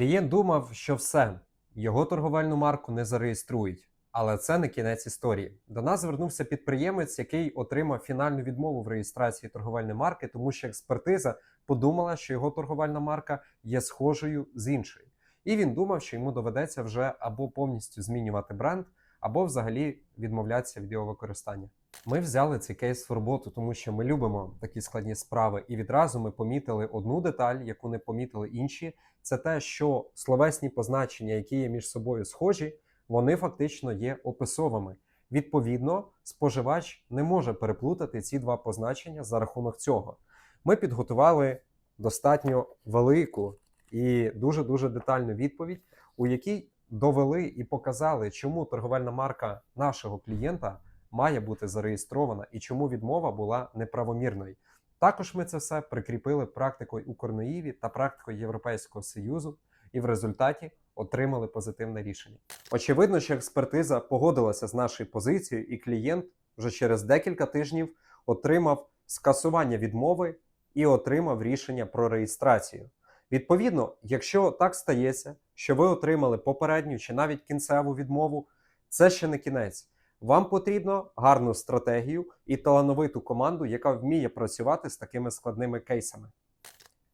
Клієнт думав, що все, його торговельну марку не зареєструють. Але це не кінець історії. До нас звернувся підприємець, який отримав фінальну відмову в реєстрації торговельної марки, тому що експертиза подумала, що його торговельна марка є схожою з іншою. І він думав, що йому доведеться вже або повністю змінювати бренд, або взагалі відмовлятися від його використання. Ми взяли цей кейс в роботу, тому що ми любимо такі складні справи, і відразу ми помітили одну деталь, яку не помітили інші. Це те, що словесні позначення, які є між собою схожі, вони фактично є описовими. Відповідно, споживач не може переплутати ці два позначення за рахунок цього. Ми підготували достатньо велику і дуже дуже детальну відповідь, у якій довели і показали, чому торговельна марка нашого клієнта має бути зареєстрована і чому відмова була неправомірною. Також ми це все прикріпили практикою Укрноїві та практикою Європейського Союзу, і в результаті отримали позитивне рішення. Очевидно, що експертиза погодилася з нашою позицією, і клієнт вже через декілька тижнів отримав скасування відмови і отримав рішення про реєстрацію. Відповідно, якщо так стається, що ви отримали попередню чи навіть кінцеву відмову, це ще не кінець. Вам потрібно гарну стратегію і талановиту команду, яка вміє працювати з такими складними кейсами.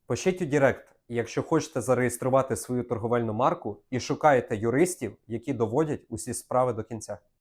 Пишіть у Дірект, якщо хочете зареєструвати свою торговельну марку і шукаєте юристів, які доводять усі справи до кінця.